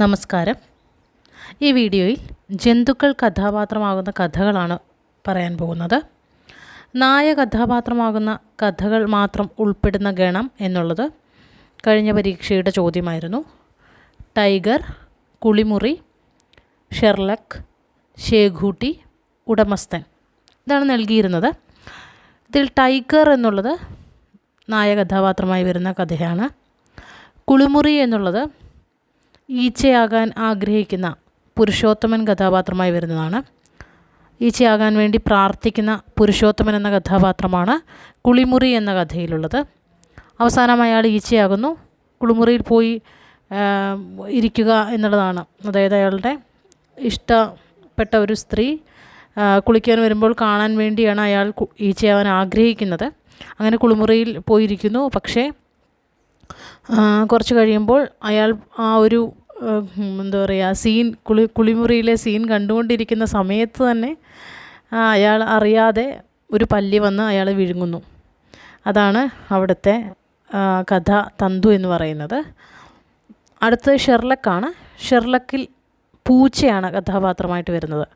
നമസ്കാരം. ഈ വീഡിയോയിൽ ജന്തുക്കൾ കഥാപാത്രമാകുന്ന കഥകളാണ് പറയാൻ പോകുന്നത്. നായ കഥാപാത്രമാകുന്ന കഥകൾ മാത്രം ഉൾപ്പെടുന്ന ഗണം എന്നുള്ളത് കഴിഞ്ഞ പരീക്ഷയുടെ ചോദ്യമായിരുന്നു. ടൈഗർ കുളിമുറി ഷെർലക് ഷേഖൂട്ടി ഉടമസ്ഥൻ. ഇതാണ് നൽകിയിരുന്നത്. ഇതിൽ ടൈഗർ എന്നുള്ളത് നായ കഥാപാത്രമായി വരുന്ന കഥയാണ്. കുളിമുറി എന്നുള്ളത് ഈച്ചയാകാൻ ആഗ്രഹിക്കുന്ന പുരുഷോത്തമൻ കഥാപാത്രമായി വരുന്നതാണ്. ഈച്ചയാകാൻ വേണ്ടി പ്രാർത്ഥിക്കുന്ന പുരുഷോത്തമൻ എന്ന കഥാപാത്രമാണ് കുളിമുറി എന്ന കഥയിലുള്ളത്. അവസാനം അയാൾ ഈച്ചയാകുന്നു. കുളിമുറിയിൽ പോയി ഇരിക്കുക എന്നുള്ളതാണ്. അതായത് അയാളുടെ ഇഷ്ടപ്പെട്ട ഒരു സ്ത്രീ കുളിക്കാൻ വരുമ്പോൾ കാണാൻ വേണ്ടിയാണ് അയാൾ ഈച്ചയാവാൻ ആഗ്രഹിക്കുന്നത്. അങ്ങനെ കുളിമുറിയിൽ പോയിരിക്കുന്നു. പക്ഷേ കുറച്ച് കഴിയുമ്പോൾ അയാൾ ആ ഒരു എന്താ പറയുക സീൻ കുളി കുളിമുറിയിലെ സീൻ കണ്ടുകൊണ്ടിരിക്കുന്ന സമയത്ത് തന്നെ അയാൾ അറിയാതെ ഒരു പല്ലി വന്ന് അയാൾ വിഴുങ്ങുന്നു. അതാണ് അവിടുത്തെ കഥ തന്തു എന്ന് പറയുന്നത്. അടുത്തത് ഷെർലക്കാണ് ഷെർലക്കിൽ പൂച്ചയാണ് കഥാപാത്രമായിട്ട് വരുന്നത്.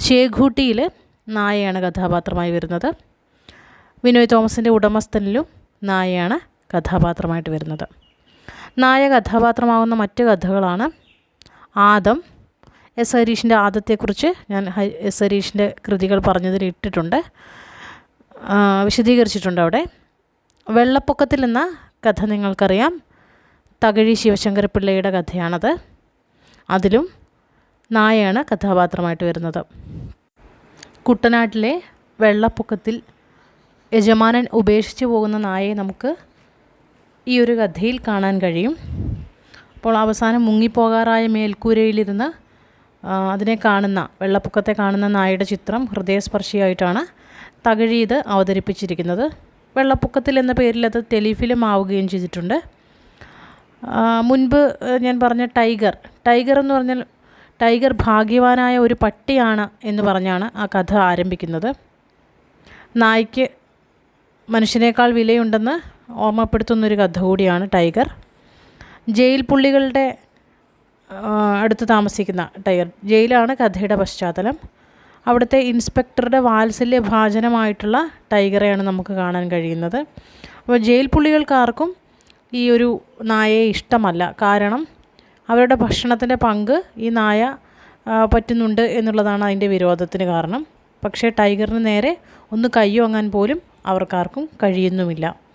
ഷേഖൂട്ടിയിൽ നായയാണ് കഥാപാത്രമായി വരുന്നത്. വിനോയ് തോമസിന്റെ ഉടമസ്ഥനിലും നായയാണ് കഥാപാത്രമായിട്ട് വരുന്നത്. നായ കഥാപാത്രമാകുന്ന മറ്റ് കഥകളാണ്. ആദം എസ് ഹരീഷിന്റെ ആദത്തെക്കുറിച്ച് ഞാൻ എസ് ഹരീഷിന്റെ കൃതികൾ പറഞ്ഞതിൽ ഇട്ടിട്ടുണ്ട്. വിശദീകരിച്ചിട്ടുണ്ട് അവിടെ. വെള്ളപ്പൊക്കത്തിൽ എന്ന കഥ നിങ്ങൾക്കറിയാം. തകഴി ശിവശങ്കരപ്പിള്ളയുടെ കഥയാണത്. അതിലും നായയാണ് കഥാപാത്രമായിട്ട് വരുന്നത്. കുട്ടനാട്ടിലെ വെള്ളപ്പൊക്കത്തിൽ യജമാനൻ ഉപേക്ഷിച്ചു പോകുന്ന നായയെ നമുക്ക് ഈ ഒരു കഥയിൽ കാണാൻ കഴിയും. അപ്പോൾ അവസാനം മുങ്ങിപ്പോകാറായ മേൽക്കൂരയിലിരുന്ന് അതിനെ കാണുന്ന വെള്ളപ്പൊക്കത്തെ കാണുന്ന നായയുടെ ചിത്രം ഹൃദയസ്പർശിയായിട്ടാണ് തകഴി ഇത് അവതരിപ്പിച്ചിരിക്കുന്നത്. വെള്ളപ്പൊക്കത്തിൽ എന്ന പേരിൽ അത് ടെലിഫിലിം ആവുകയും ചെയ്തിട്ടുണ്ട് മുൻപ് ഞാൻ പറഞ്ഞ ടൈഗർ ടൈഗർ എന്ന് പറഞ്ഞാൽ ടൈഗർ ഭാഗ്യവാനായ ഒരു പട്ടിയാണ് എന്ന് പറഞ്ഞാണ് ആ കഥ ആരംഭിക്കുന്നത്. നായ്ക്ക് മനുഷ്യനേക്കാൾ വിലയുണ്ടെന്ന് ഓർമ്മപ്പെടുത്തുന്നൊരു കഥ കൂടിയാണ് ടൈഗർ. ജയിൽ പുള്ളികളുടെ അടുത്ത് താമസിക്കുന്ന ടൈഗർ. ജയിലാണ് കഥയുടെ പശ്ചാത്തലം. അവിടുത്തെ ഇൻസ്പെക്ടറുടെ വാത്സല്യ ഭാജനമായിട്ടുള്ള ടൈഗറെയാണ് നമുക്ക് കാണാൻ കഴിയുന്നത്. അപ്പോൾ ജയിൽ പുള്ളികൾക്കാർക്കും ഈ ഒരു നായയെ ഇഷ്ടമല്ല. കാരണം അവരുടെ ഭക്ഷണത്തിന്റെ പങ്ക് ഈ നായ പറ്റുന്നുണ്ട് എന്നുള്ളതാണ് അതിന്റെ വിരോധത്തിന് കാരണം. പക്ഷേ ടൈഗറിന് നേരെ ഒന്ന് കയ്യോങ്ങാൻ പോലും അവർക്കാർക്കും കഴിയുന്നുമില്ല.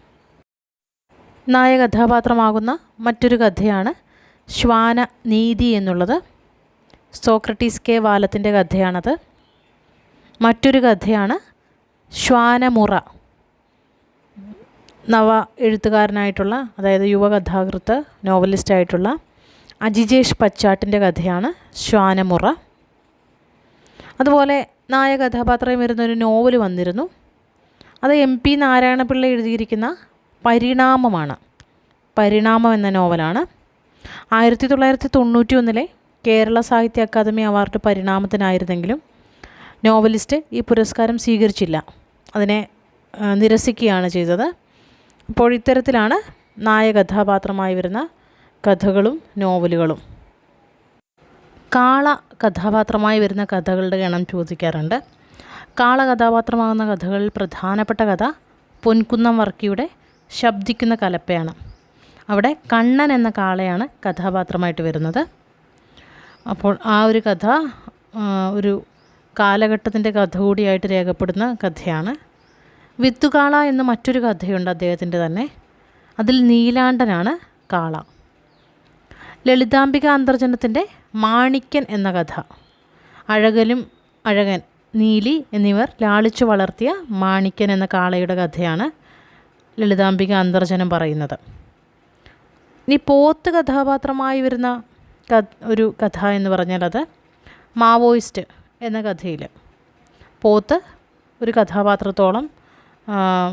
നായ കഥാപാത്രമാകുന്ന മറ്റൊരു കഥയാണ് ശ്വാന നീതി എന്നുള്ളത്. സോക്രട്ടീസ് കെ വാലത്തിന്റെ കഥയാണത്. മറ്റൊരു കഥയാണ് ശ്വാനമുറ. നവ എഴുത്തുകാരനായിട്ടുള്ള അതായത് യുവകഥാകൃത്ത് നോവലിസ്റ്റായിട്ടുള്ള അജിജേഷ് പച്ചാട്ടിന്റെ കഥയാണ് ശ്വാനമുറ. അതുപോലെ നായകഥാപാത്രം വരുന്ന ഒരു നോവൽ വന്നിരുന്നു. അത് എം പി നാരായണപിള്ള എഴുതിയിരിക്കുന്ന പരിണാമമാണ്. പരിണാമം എന്ന നോവലാണ്. ആയിരത്തി തൊള്ളായിരത്തി തൊണ്ണൂറ്റി ഒന്നിലെ കേരള സാഹിത്യ അക്കാദമി അവാർഡ് പരിണാമത്തിനായിരുന്നെങ്കിലും നോവലിസ്റ്റ് ഈ പുരസ്കാരം സ്വീകരിച്ചില്ല. അതിനെ നിരസിക്കുകയാണ് ചെയ്തത്. അപ്പോൾ ഇത്തരത്തിലാണ് നായകഥാപാത്രമായി വരുന്ന കഥകളും നോവലുകളും. കാള കഥാപാത്രമായി വരുന്ന കഥകളുടെ എണ്ണം ചോദിക്കാറുണ്ട്. കാള കഥാപാത്രമാകുന്ന കഥകളിൽ പ്രധാനപ്പെട്ട കഥ പൊൻകുന്നം വർക്കിയുടെ ശബ്ദിക്കുന്ന കലപ്പയാണ്. അവിടെ കണ്ണൻ എന്ന കാളയാണ് കഥാപാത്രമായിട്ട് വരുന്നത്. അപ്പോൾ ആ ഒരു കഥ ഒരു കാലഘട്ടത്തിന്റെ കഥ കൂടിയായിട്ട് രേഖപ്പെടുന്ന കഥയാണ്. വിത്തുകാള എന്ന മറ്റൊരു കഥയുണ്ട് അദ്ദേഹത്തിന്റെ തന്നെ. അതിൽ നീലാണ്ടനാണ് കാള. ലളിതാംബിക അന്തർജനത്തിന്റെ മാണിക്യൻ എന്ന കഥ. അഴകലും അഴകൻ നീലി എന്നിവർ ലാളിച്ചു വളർത്തിയ മാണിക്യൻ എന്ന കാളയുടെ കഥയാണ് ലളിതാംബിക അന്തർജനം പറയുന്നത്. ഇനി പോത്ത് കഥാപാത്രമായി വരുന്ന ഒരു കഥ എന്ന് പറഞ്ഞാൽ അത് മാവോയിസ്റ്റ് എന്ന കഥയിൽ. പോത്ത് ഒരു കഥാപാത്രത്തോളം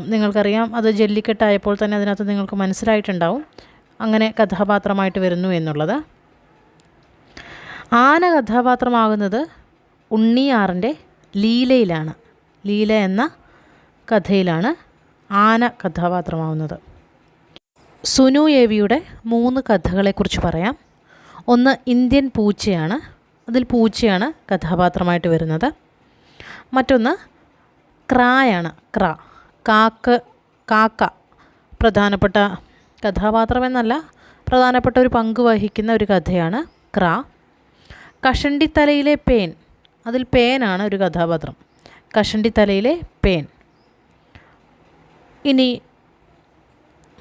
നിങ്ങൾക്കറിയാം അത് ജല്ലിക്കെട്ടായപ്പോൾ തന്നെ അതിനകത്ത് നിങ്ങൾക്ക് മനസ്സിലായിട്ടുണ്ടാവും. അങ്ങനെ കഥാപാത്രമായിട്ട് വരുന്നു എന്നുള്ളത്. ആന കഥാപാത്രമാകുന്നത് ഉണ്ണിയാറിന്റെ ലീലയിലാണ്. ലീല എന്ന കഥയിലാണ് ആന കഥാപാത്രമാവുന്നത്. സുനു ഏവിയുടെ മൂന്ന് കഥകളെക്കുറിച്ച് പറയാം. ഒന്ന് ഇന്ത്യൻ പൂച്ചയാണ്. അതിൽ പൂച്ചയാണ് കഥാപാത്രമായിട്ട് വരുന്നത്. മറ്റൊന്ന് ക്രായാണ്. ക്ര കാക്ക കാക്ക. പ്രധാനപ്പെട്ട കഥാപാത്രമെന്നല്ല പ്രധാനപ്പെട്ട ഒരു പങ്ക് വഹിക്കുന്ന ഒരു കഥയാണ് ക്ര. കഷണ്ടിത്തലയിലെ പേൻ അതിൽ പേനാണ് ഒരു കഥാപാത്രം. കഷണ്ടിത്തലയിലെ പേൻ. ഇനി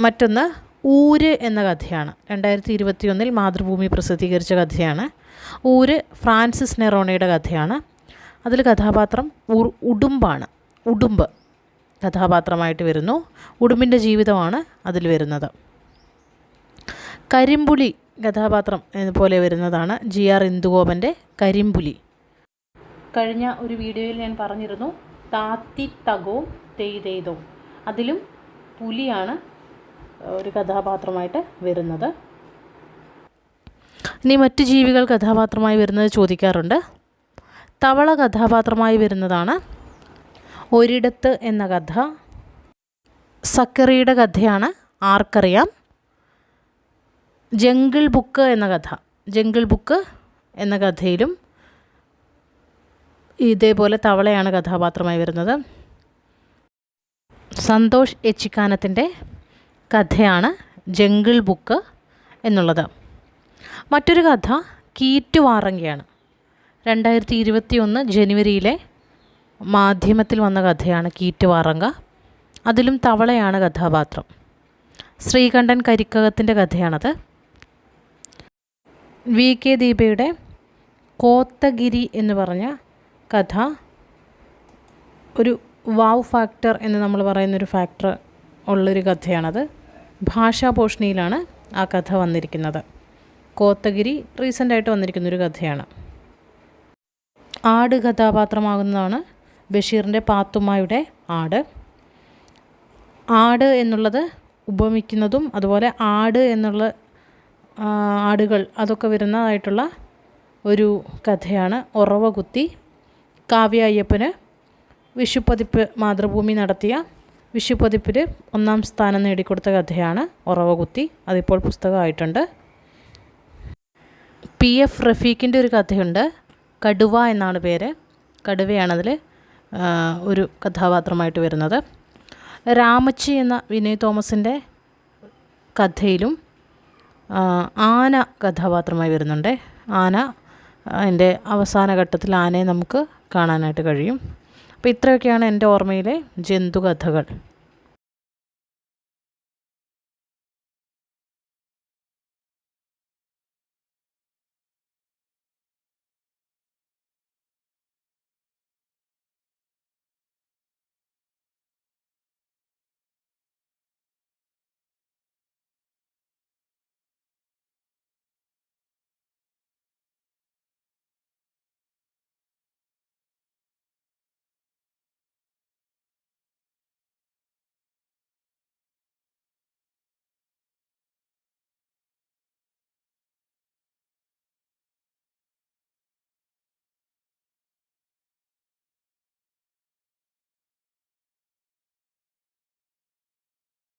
മറ്റൊന്ന് ഊര് എന്ന കഥയാണ്. രണ്ടായിരത്തി ഇരുപത്തിയൊന്നിൽ മാതൃഭൂമി പ്രസിദ്ധീകരിച്ച കഥയാണ്. ഊര് ഫ്രാൻസിസ് നെറോണയുടെ കഥയാണ്. അതിൽ കഥാപാത്രം ഉടുമ്പാണ്. ഉടുമ്പ് കഥാപാത്രമായിട്ട് വരുന്നു. ഉടുമ്പിന്റെ ജീവിതമാണ് അതിൽ വരുന്നത്. കരിമ്പുലി കഥാപാത്രം പോലെ വരുന്നതാണ് ജി ആർ ഇന്ദുഗോപന്റെ കരിമ്പുലി. കഴിഞ്ഞ ഒരു വീഡിയോയിൽ ഞാൻ പറഞ്ഞിരുന്നു താത്തി തകവും തെയ്തെയ്തോ അതിലും പുലിയാണ് ഒരു കഥാപാത്രമായിട്ട് വരുന്നത്. ഇനി മറ്റു ജീവികൾ കഥാപാത്രമായി വരുന്നത് ചോദിക്കാറുണ്ട്. തവള കഥാപാത്രമായി വരുന്നതാണ്. ഒരിടത്ത് എന്ന കഥ. സക്കറിയുടെ കഥയാണ് ആർക്കറിയാം. ജംഗിൾ ബുക്ക് എന്ന കഥ. ജംഗിൾ ബുക്ക് എന്ന കഥയിലും ഇതേപോലെ തവളയാണ് കഥാപാത്രമായി വരുന്നത്. സന്തോഷ് എച്ചിക്കാനത്തിന്റെ കഥയാണ് ജംഗിൾ ബുക്ക് എന്നുള്ളത്. മറ്റൊരു കഥ കീറ്റുവാറങ്കയാണ് രണ്ടായിരത്തി ഇരുപത്തി ഒന്ന് ജനുവരിയിലെ മാധ്യമത്തിൽ വന്ന കഥയാണ് കീറ്റുവാറങ്ക അതിലും തവളയാണ് കഥാപാത്രം. ശ്രീകണ്ഠൻ കരിക്കകത്തിന്റെ കഥയാണത്. വി. കെ. ദീപയുടെ കോത്തഗിരി എന്ന് പറഞ്ഞ കഥ ഒരു വാവ് ഫാക്ടർ എന്ന് നമ്മൾ പറയുന്നൊരു ഫാക്ടർ ഉള്ളൊരു കഥയാണത്. ഭാഷാപോഷണിയിലാണ് ആ കഥ വന്നിരിക്കുന്നത്. കോത്തഗിരി റീസെന്റായിട്ട് വന്നിരിക്കുന്നൊരു കഥയാണ്. ആട് കഥാപാത്രമാകുന്നതാണ് ബഷീറിന്റെ പാത്തുമ്മയുടെ ആട്. ആട് എന്നുള്ളത് ഉപമിക്കുന്നതും അതുപോലെ ആട് എന്നുള്ള ആടുകൾ അതൊക്കെ വരുന്നതായിട്ടുള്ള ഒരു കഥയാണ്. ഉറവ കുത്തി കാവ്യ അയ്യപ്പന് വിഷുപ്പതിപ്പ് മാതൃഭൂമി നടത്തിയ വിഷുപ്പതിപ്പിൽ ഒന്നാം സ്ഥാനം നേടിക്കൊടുത്ത കഥയാണ് ഉറവകുത്തി. അതിപ്പോൾ പുസ്തകമായിട്ടുണ്ട്. പി എഫ് റഫീഖിന്റെ ഒരു കഥയുണ്ട്. കടുവ എന്നാണ് പേര്. കടുവയാണതിൽ ഒരു കഥാപാത്രമായിട്ട് വരുന്നത്. രാമച്ചി എന്ന വിനയ് തോമസിന്റെ കഥയിലും ആന കഥാപാത്രമായി വരുന്നുണ്ട്. ആന അതിന്റെ അവസാന ഘട്ടത്തിൽ ആനയെ നമുക്ക് കാണാനായിട്ട് കഴിയും. അപ്പോൾ ഇത്രയൊക്കെയാണ് എന്റെ ഓർമ്മയിലെ ജന്തുകഥകൾ.